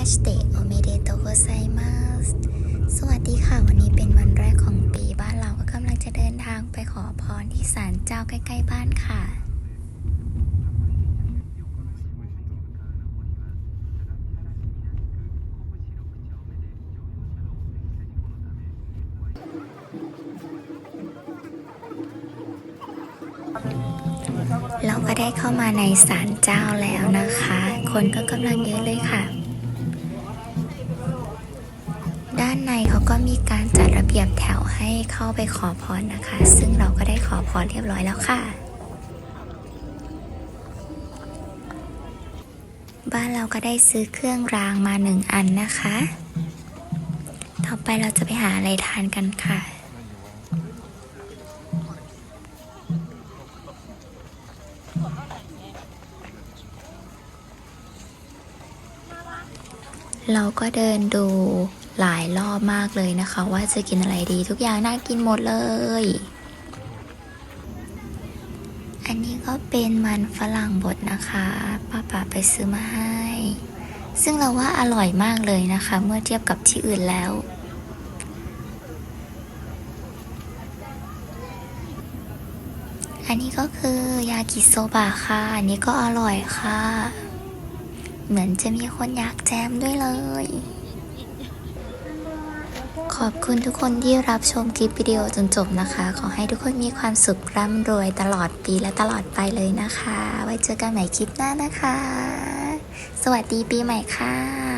มาสเตโอเมเดโตโกไซมาสสวัสดีค่ะ วันนี้เป็นวันแรกของปีบ้านเราก็กำลังจะเดินทางไปขอพรที่ศาลเจ้าใกล้ ๆ บ้านค่ะเราก็ได้เข้ามาในศาลเจ้าแล้วนะคะ คนก็กำลังเยอะเลยค่ะานในเขาก็มีการจัดระเบียบแถวให้เข้าไปขอพรนะคะ ซึ่งเราก็ได้ขอพรเรียบร้อยแล้วค่ะ บ้านเราก็ได้ซื้อเครื่องรางมาหนึ่งอันนะคะ ต่อไปเราจะไปหาอะไรทานกันค่ะเราก็เดินดู หลายรอบมากเลยนะคะ ว่าจะกินอะไรดีทุกอย่างน่ากินหมดเลย อันนี้ก็เป็นมันฝรั่งบดนะคะป้าป๋าไปซื้อมาให้ ซึ่งเราว่าอร่อยมากเลยนะคะ เมื่อเทียบกับที่อื่นแล้วอันนี้ก็คือยากิโซบะค่ะ อันนี้ก็อร่อยค่ะ เหมือนจะมีคนอยากแจมด้วยเลย ขอบคุณทุกคนที่รับชมคลิปวิดีโอจนจบนะคะ ขอให้ทุกคนมีความสุขร่ำรวยตลอดปีและตลอดไปเลยนะคะ ไว้เจอกันใหม่คลิปหน้านะคะ สวัสดีปีใหม่ค่ะ